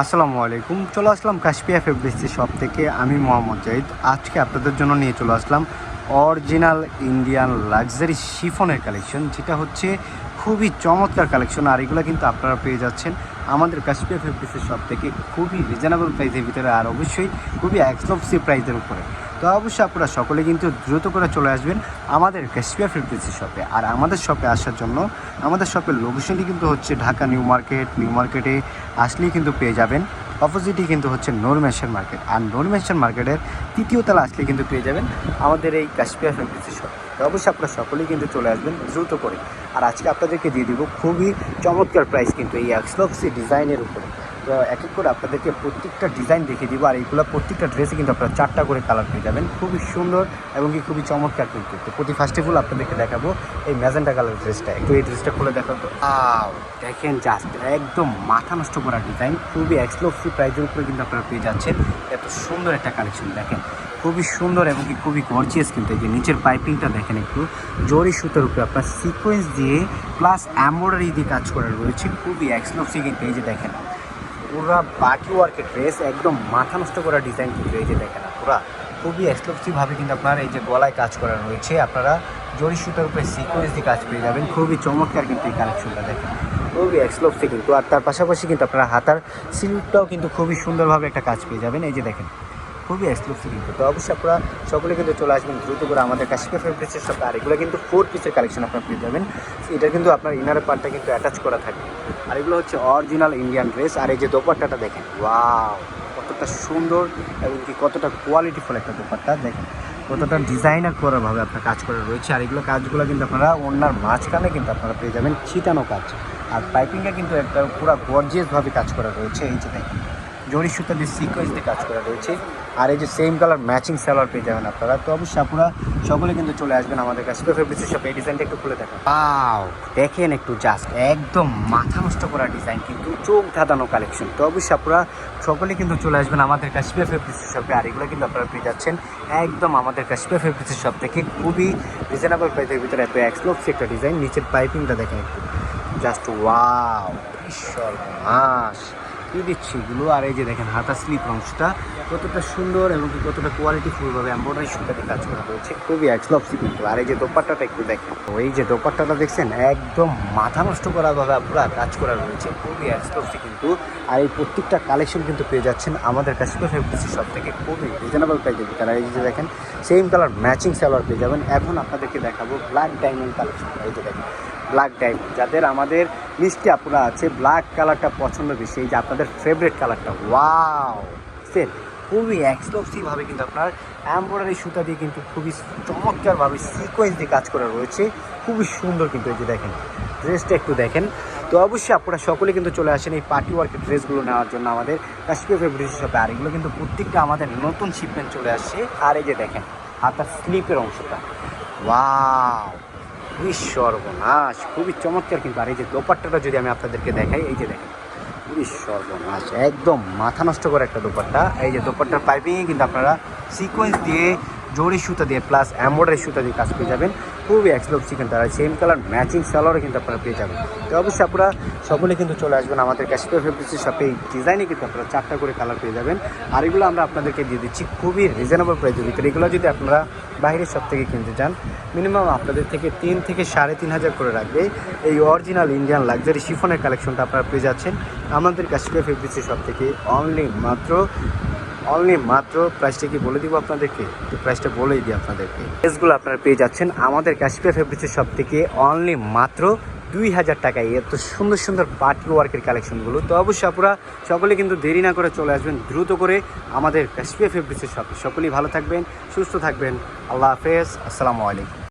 আসসালামু আলাইকুম, চলে আসলাম কাশপিয়া ফেব্রিক্সি শপ থেকে। আমি মোহাম্মদ জাহিদ। আজকে আপনাদের জন্য নিয়ে চলে আসলাম অরিজিনাল ইন্ডিয়ান লাক্সারি শিফনের কালেকশন যেটা হচ্ছে খুবই চমৎকার কালেকশন আর এগুলো কিন্তু আপনারা পেয়ে যাচ্ছেন আমাদের কাশপিয়া ফেব্রিক্সের শপ থেকে। খুবই রিজনেবল প্রাইসের ভিতরে, আর অবশ্যই খুবই এক্সক্লুসিভ প্রাইসের উপরে। তো অবশ্যই আপনারা সকলে কিন্তু দ্রুত করে চলে আসবেন আমাদের কাশপিয়া ফেব্রিক্সি শপে আর আমাদের শপে আসার জন্য আমাদের শপের লোকেশনটি কিন্তু হচ্ছে ঢাকা নিউ মার্কেট। নিউ মার্কেটে আসলেই কিন্তু পেয়ে যাবেন। অপোজিটই কিন্তু হচ্ছে নূরমেশন মার্কেট আর নূরমেশন মার্কেটের তৃতীয় তলা আসলে কিন্তু পেয়ে যাবেন আমাদের এই কাশপিয়া ফেব্রিক্সি শপ অবশ্যই আপনারা সকলেই কিন্তু চলে আসবেন দ্রুত করে। আর আজকে আপনাদেরকে দিয়ে দিব খুবই চমৎকার প্রাইস কিন্তু এই এক্সলক্সি ডিজাইনের উপরে। এক এক করে আপনাদেরকে প্রত্যেকটা ডিজাইন দেখিয়ে দিব, আর এইগুলো প্রত্যেকটা ড্রেসে কিন্তু আপনারা চারটা করে কালার পেয়ে যাবেন। খুবই সুন্দর এবং কি খুবই চমৎকার কিন্তু। তো প্রতি ফার্স্ট অফ অল আপনাদেরকে দেখাবো এই ম্যাজেন্টা কালার ড্রেসটা একটু এই ড্রেসটা খুলে দেখাবো আও দেখেন জাস্ট একদম মাথা নষ্ট করা ডিজাইন খুবই এক্সক্লুসিভ প্রাইজের উপরে কিন্তু আপনারা পেয়ে যাচ্ছেন। এত সুন্দর একটা কালেকশন দেখেন। খুবই সুন্দর এবং কি খুবই গর্জিয়াস কিন্তু এই যে নিচের পাইপিংটা দেখেন একটু। জরি সুতোর উপরে আপনার সিকোয়েন্স দিয়ে প্লাস এমব্রয়ডারি দিয়ে কাজ করা রয়েছে। খুবই এক্সক্লুসিভ কিন্তু এই যে দেখেন। পুরা বাকি ওয়ার্কের ড্রেস একদম মাথা নষ্ট করা ডিজাইন কিন্তু এই যে দেখেন পুরা খুবই এক্সক্লুসিভভাবে কিন্তু আপনার এই যে গলায় কাজ করা রয়েছে। আপনারা জরি সুতার উপরে সিকোয়েন্স দিয়ে কাজ পেয়ে যাবেন। খুবই চমৎকার কিন্তু এই কালেকশনটা দেখেন। খুবই এক্সক্লুসিভ কিন্তু। আর তার পাশাপাশি কিন্তু আপনারা হাতার সিল্কটাও কিন্তু খুবই সুন্দরভাবে একটা কাজ পেয়ে যাবেন। এই যে দেখেন খুবই এক্সক্লুসিভ কিন্তু। তো অবশ্যই আপনারা সকলে কিন্তু চলে আসবেন, দ্রুত করে আমাদের কাশ্মীর ফেব্রিক্সের সাথে আর এগুলো কিন্তু ফোর পিসের কালেকশন আপনারা পেয়ে যাবেন। এটা কিন্তু আপনার ইনার পার্টটা কিন্তু অ্যাটাচ করা থাকবে আর এগুলো হচ্ছে অরিজিনাল ইন্ডিয়ান ড্রেস আর এই যে দোপাট্টাটা দেখেন ওয়াও কতটা সুন্দর এবং কি কতটা কোয়ালিটিফুল একটা দোপাট্টা। দেখেন, কতটা ডিজাইনার করাভাবে আপনার কাজ করা রয়েছে। আর এগুলো কাজগুলো কিন্তু আপনারা অন্যার মাঝখানে কিন্তু আপনারা পেয়ে যাবেন ছিটানো কাজ। আর পাইপিংটা কিন্তু একটা পুরো গর্জিয়াসভাবে কাজ করা রয়েছে। এই যে দেখেন জরি সুতা দিয়ে সিকোয়েন্স দিয়ে কাজ করা রয়েছে। আর এই যে সেম কালার ম্যাচিং সালোয়ার পেয়ে যাবেন আপনারা। তো অবশ্যই আপনারা সকলে কিন্তু চলে আসবেন আমাদের কাছে। ফেব্রিক্সের শপে এই ডিজাইনটা একটু খুলে দেখেন। পাও দেখেন একটু জাস্ট একদম মাথা নষ্ট করা ডিজাইন কিন্তু চোখ ধাঁধানো কালেকশন তো অবশ্যই আপনারা সকলে কিন্তু চলে আসবেন আমাদের কাশ্মীর ফেব্রিক্সের শপে আর এগুলো কিন্তু আপনারা পেয়ে যাচ্ছেন একদম আমাদের কাশ্মীর ফেব্রিক্সের শপ থেকে খুবই রিজনেবল প্রাইসের ভিতরে এত এক্সপ্লোক্সি একটা ডিজাইন নিচের পাইপিংটা দেখেন একটু। জাস্ট ওয়াও ঈশ্বর মাস। দিচ্ছি এগুলো। আর এই যে দেখেন হাতা স্লিপ অংশটা কতটা সুন্দর এবং কতটা কোয়ালিটিফুলভাবে এম্ব্রয়ডারি সুতাতে কাজ করা রয়েছে খুবই এক্সলপসি কিন্তু। আর এই যে দোপাট্টাটা একটু দেখেন। তো এই যে দোপাট্টাটা দেখছেন, একদম মাথা নষ্ট করা ভাবে পুরো কাজ করা রয়েছে। খুবই এক্সলপসি কিন্তু। আর এই প্রত্যেকটা কালেকশন কিন্তু পেয়ে যাচ্ছেন আমাদের কাশ্মীর ফেব্রিক্সি সব থেকে। খুবই রিজনেবল প্রাইসে তারা এই যে দেখেন সেম কালার ম্যাচিং সালোয়ার পেয়ে যাবেন। এখন আপনাদেরকে দেখাবো ব্ল্যাক ডায়মন্ড কালেকশন এই যে দেখেন ব্ল্যাক ডায়মন্ড। যাদের আমাদের মিষ্টি আপুরা আছে, ব্ল্যাক কালারটা পছন্দ বেশি। এই যে আপনাদের ফেভারিট কালারটা, ওয়াও! সেট খুবই এক্সক্লুসিভভাবে কিন্তু আপনার এমব্রয়ডারি সুতা দিয়ে কিন্তু খুবই চমৎকারভাবে সিকোয়েন্স দিয়ে কাজ করা রয়েছে। খুবই সুন্দর কিন্তু এই যে দেখেন ড্রেসটা একটু দেখেন। তো অবশ্যই আপনারা সকলে কিন্তু চলে আসেন এই পার্টি ওয়ার্কের ড্রেসগুলো নেওয়ার জন্য আমাদের কাশ্মীর ফেব্রিক্স শপে আর এগুলো কিন্তু প্রত্যেকটা আমাদের নতুন শিপমেন্ট চলে আসছে আর এই যে দেখেন, হাতার স্লিপের অংশটা। ওয়াও! খুবই সর্বনাশ, খুবই চমৎকার কিন্তু। আর এই যে দোপাট্টাটা যদি আমি আপনাদেরকে দেখাই, এই যে দেখেন, খুবই সর্বনাশ, একদম মাথা নষ্ট করে একটা দোপাট্টা। এই যে দোপাট্টার পাইপিংয়ে কিন্তু আপনারা সিকোয়েন্স দিয়ে জরি সুতা দিয়ে প্লাস এম্ব্রয়ডারি সুতা দিয়ে কাজ করে যাবেন। খুবই এক্সপ্লোভ চিকেন তারা সেম কালার ম্যাচিং সালোয়ারও কিন্তু আপনারা পেয়ে যাবেন। তো অবশ্যই আপনারা সকলে কিন্তু চলে আসবেন আমাদের কাশ্মীর ফেব্রিক্সের শপে এই ডিজাইনে কিন্তু আপনারা চারটা করে কালার পেয়ে যাবেন। আর এগুলো আমরা আপনাদেরকে দিয়ে দিচ্ছি খুবই রিজনেবল প্রাইসের ভিতরে। এগুলো যদি আপনারা বাইরের সব থেকে কিনতে চান মিনিমাম আপনাদের থেকে তিন থেকে সাড়ে তিন হাজার করে রাখবে। এই অরিজিনাল ইন্ডিয়ান লাক্সারি শিফনের কালেকশনটা আপনারা পেয়ে যাচ্ছেন আমাদের কাশ্মীর ফেব্রিক্সের শপ থেকে। অনলি মাত্র অনলি মাত্র প্রাইসটা কি বলে দিব আপনাদেরকে? তো প্রাইসটা বলেই দিই আপনাদেরকে। ড্রেসগুলো আপনারা পেয়ে যাচ্ছেন। আমাদের কাশ্মীর ফেব্রিক্সের সব থেকে অনলি মাত্র দুই হাজার টাকায়। এত সুন্দর সুন্দর পার্টি ওয়ার্কের কালেকশনগুলো তো অবশ্যই আপনারা সকলে কিন্তু দেরি না করে চলে আসবেন। দ্রুত করে আমাদের কাশ্মীর ফেব্রিক্সের শপে সকলেই ভালো থাকবেন, সুস্থ থাকবেন। আল্লাহ হাফেজ। আসসালামু আলাইকুম।